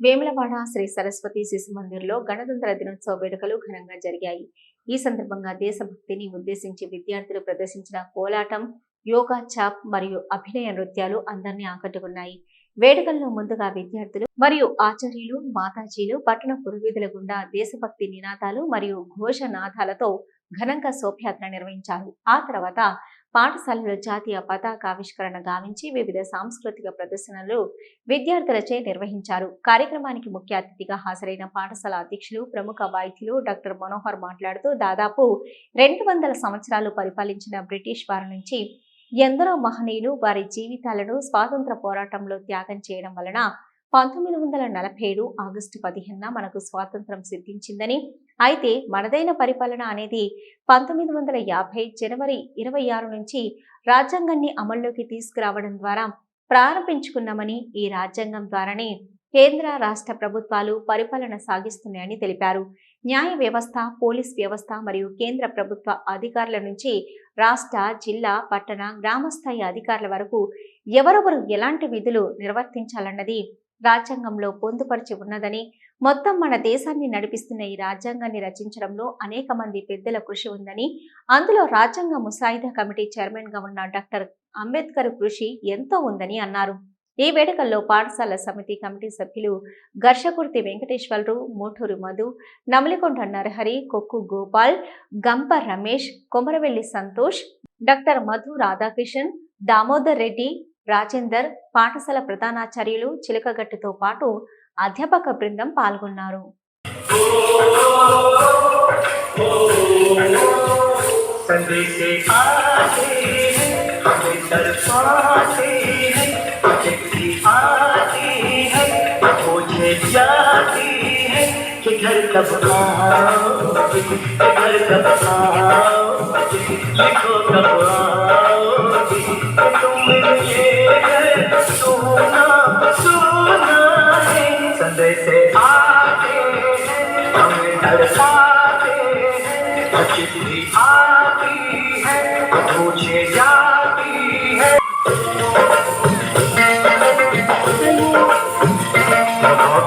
వేములవాడ శ్రీ సరస్వతి శిశు మందిర్లో గణతంత్ర దినోత్సవ వేడుకలు ఘనంగా జరిగాయి. ఈ సందర్భంగా దేశభక్తిని ఉద్దేశించి విద్యార్థులు ప్రదర్శించిన కోలాటం యోగా చాప్ మరియు అభినయ నృత్యాలు అందరినీ ఆకట్టుకున్నాయి. వేడుకల్లో ముందుగా విద్యార్థులు మరియు ఆచార్యులు మాతాజీలు పట్టణ పురోవీధుల గుండా దేశభక్తి నినాదాలు మరియు ఘోషనాదాలతో ఘనంగా శోభయాత్ర నిర్వహించారు. ఆ తర్వాత పాఠశాలలో జాతీయ పతాకావిష్కరణ గావించి వివిధ సాంస్కృతిక ప్రదర్శనలు విద్యార్థులచే నిర్వహించారు. కార్యక్రమానికి ముఖ్య అతిథిగా హాజరైన పాఠశాల అధ్యక్షులు ప్రముఖ వైద్యులు డాక్టర్ మనోహర్ మాట్లాడుతూ దాదాపు రెండు వందల సంవత్సరాలు పరిపాలించిన బ్రిటిష్ వారి నుంచి ఎందరో మహనీయులు వారి జీవితాలను స్వాతంత్ర పోరాటంలో త్యాగం చేయడం వలన పంతొమ్మిది వందల నలభై ఏడు ఆగస్టు పదిహేనున మనకు స్వాతంత్రం సిద్ధించిందని. అయితే మనదైన పరిపాలన అనేది పంతొమ్మిది వందల యాభై జనవరి ఇరవై ఆరు నుంచి రాజ్యాంగాన్ని అమల్లోకి తీసుకురావడం ద్వారా ప్రారంభించుకున్నామని ఈ రాజ్యాంగం ద్వారానే కేంద్ర రాష్ట్ర ప్రభుత్వాలు పరిపాలన సాగిస్తున్నాయని తెలిపారు. న్యాయ వ్యవస్థ పోలీస్ వ్యవస్థ మరియు కేంద్ర ప్రభుత్వ అధికారుల నుంచి రాష్ట్ర జిల్లా పట్టణ గ్రామస్థాయి అధికారుల వరకు ఎవరెవరు ఎలాంటి విధులు నిర్వర్తించాలన్నది రాజ్యాంగంలో పొందుపరిచి ఉన్నదని మొత్తం మన దేశాన్ని నడిపిస్తున్న ఈ రాజ్యాంగాన్ని రచించడంలో అనేక మంది పెద్దల కృషి ఉందని అందులో రాజ్యాంగ ముసాయిదా కమిటీ చైర్మన్గా ఉన్న డాక్టర్ అంబేద్కర్ కృషి ఎంతో ఉందని అన్నారు. ఈ వేడుకల్లో పాఠశాల సమితి కమిటీ సభ్యులు ఘర్షకుర్తి వెంకటేశ్వరరావు మోటూరు మధు నమలికొండ నరహరి కొక్కు గోపాల్ గంప రమేష్ కొమరవెల్లి సంతోష్ డాక్టర్ మధు రాధాకిషన్ దామోదర్ రెడ్డి రాజేందర్ పాఠశాల ప్రధానాచార్యులు చిలకగట్టుతో పాటు అధ్యాపక బృందం పాల్గొన్నారు संदेशे आते हैं हमें तड़पाते हैं चिट्ठी आती है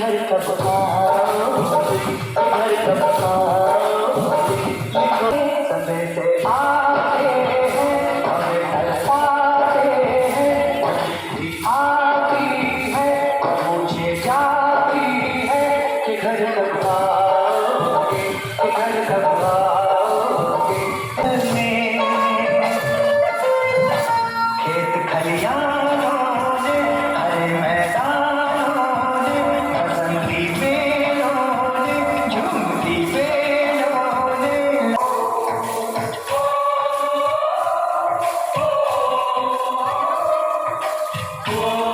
कि घर कब आओगे कि घर कब आओगे लिखो समय से आते हैं हमें तड़पाते हैं चिट्ठी आती है पूछे जाती है कि घर कब आओगे कि घर कब Whoa.